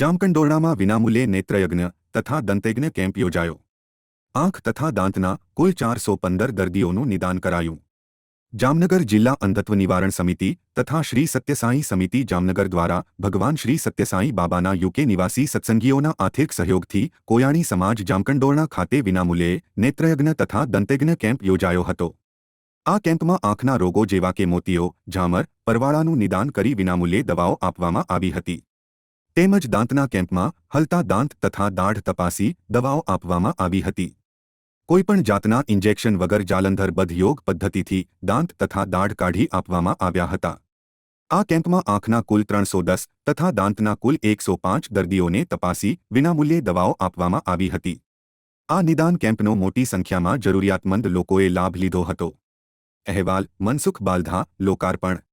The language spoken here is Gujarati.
જામકંડોરણામાં વિનામૂલ્યે નેત્રયજ્ઞ તથા દંતયજ્ઞ કેમ્પ યોજાયો. આંખ તથા દાંતના કુલ ચારસો પંદર દર્દીઓનું નિદાન કરાયું. જામનગર જિલ્લા અંધત્વ નિવારણ સમિતિ તથા શ્રી સત્યસાઈ સમિતિ જામનગર દ્વારા ભગવાન શ્રી સત્યસાઈ બાબાના યુકે નિવાસી સત્સંગીઓના આર્થિક સહયોગથી કોયાણી સમાજ જામકંડોરણા ખાતે વિનામૂલ્યે નેત્રયજ્ઞ તથા દંતયજ્ઞ કેમ્પ યોજાયો હતો. આ કેમ્પમાં આંખના રોગો જેવા કે મોતીઓ, ઝામર, પરવાળાનું નિદાન કરી વિનામૂલ્યે દવાઓ આપવામાં આવી હતી. તેમજ દાંતના કેમ્પમાં હલતા દાંત તથા દાઢ તપાસી દવાઓ આપવામાં આવી હતી. કોઈપણ જાતના ઇન્જેક્શન વગર જાલંધર બધયોગ પદ્ધતિથી દાંત તથા દાઢ કાઢી આપવામાં આવ્યા હતા. આ કેમ્પમાં આંખના કુલ ત્રણસો દસ તથા દાંતના કુલ એકસો પાંચ દર્દીઓને તપાસી વિનામૂલ્યે દવાઓ આપવામાં આવી હતી. આ નિદાન કેમ્પનો મોટી સંખ્યામાં જરૂરિયાતમંદ લોકોએ લાભ લીધો હતો. અહેવાલ, મનસુખ બાલધા, લોકાર્પણ.